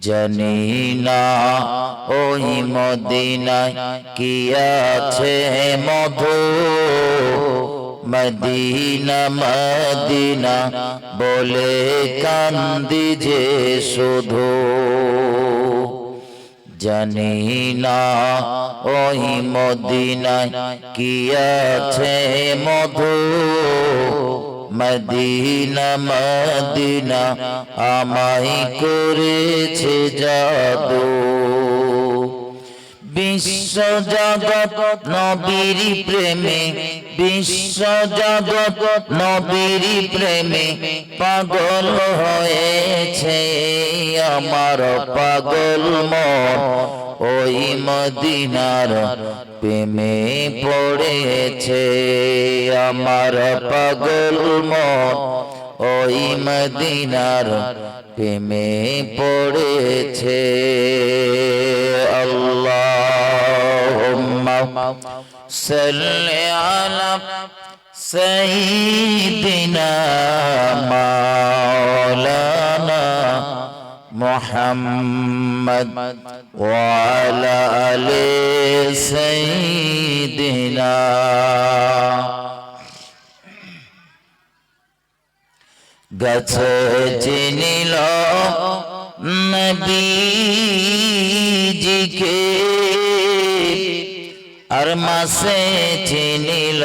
জানি না ওই মদিনায় কি আছে মধু? মদিনা মদিনা, বলে কান্দি যে শুধু। জানি না ওই মদিনায় কি আছে মধু? মদিনা মদিনা আমায় করেছে জাদু। বিশ্ব জগৎ নবীর প্রেমে, বিশ্ব জগৎ নবীর প্রেমে পাগল হয়েছে। আমার পাগল মন ওই মদিনার প্রেমে পড়েছে। আমার পাগল মন ওই মদিনার প্রেমে পড়েছে। আল্লাহুম্মা সাল্লি আলা محمد وعلى آل سيدنا গছে চিনিল নবীজিকে আর মাসে চিনিল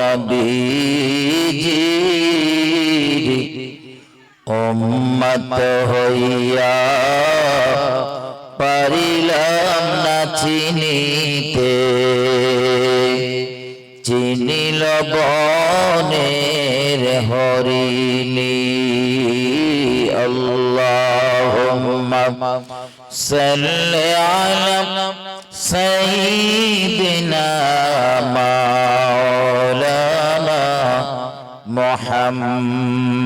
নবীজি উম্মত হইয়া পারিলাম না চিনিতে। চিনিল বনের হরিণী। আল্লাহুম্মা সাল্লি আলা সাইয়্যিদিনা মাওলানা